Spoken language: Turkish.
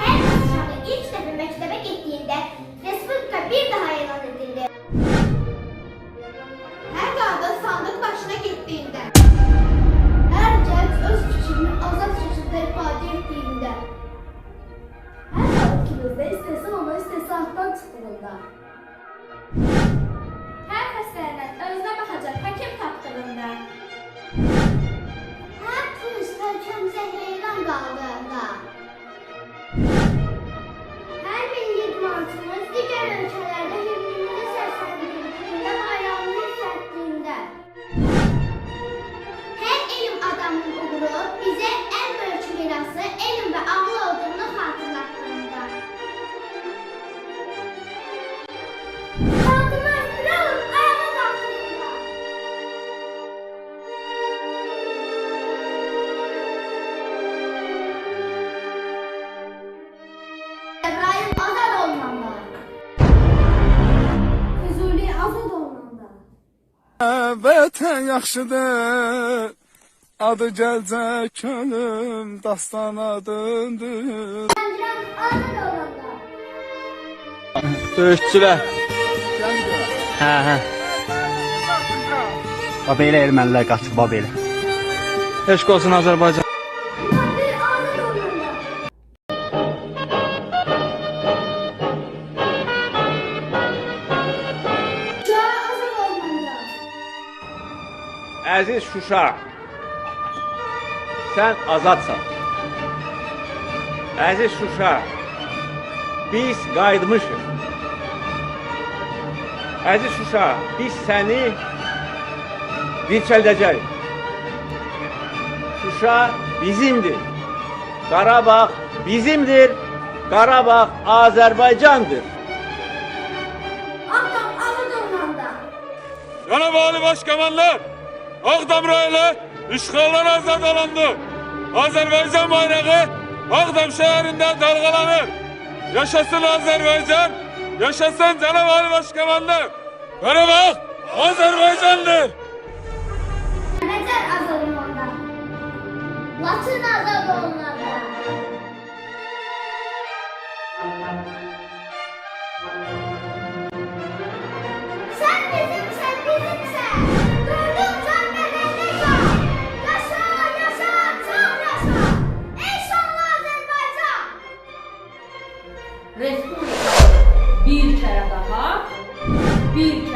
Her çarşamba ilk defa mektebe gittiğinde Respublika bir daha ilan edildi. Her dağda sandık başına gittiğinde her cevz öz küçüğünü azaz çocukları her halkımızda istesen ona istesen haktan her feslerine Vətən yaxşıdır. Adı gəlcək könlüm dastan adındır. Gənclər azad olmanda. Döyüşçülər. Hə, hə. Bax belə ermənilər qaçıb bax belə. Eşq olsun Azərbaycan. Əziz Şuşa, sən azadsan. Əziz Şuşa, biz qayıtmışıq. Əziz Şuşa, biz səni dirçəldəcəyik. Şuşa bizimdir. Qarabağ bizimdir. Qarabağ Azərbaycandır. Akdam azad olmanda. Akdam raylı işgaldan azad alındı. Azerbaycan bayrağı Akdam şehrinde dalgalanır. Yaşasın Azerbaycan, yaşasın Cenab-ı Ali Başkomandır. Karabağ Azerbaycan'dır. Neden? Vatan azadı onlardan. Sen bizim Resul. Bir kere daha. Bir kere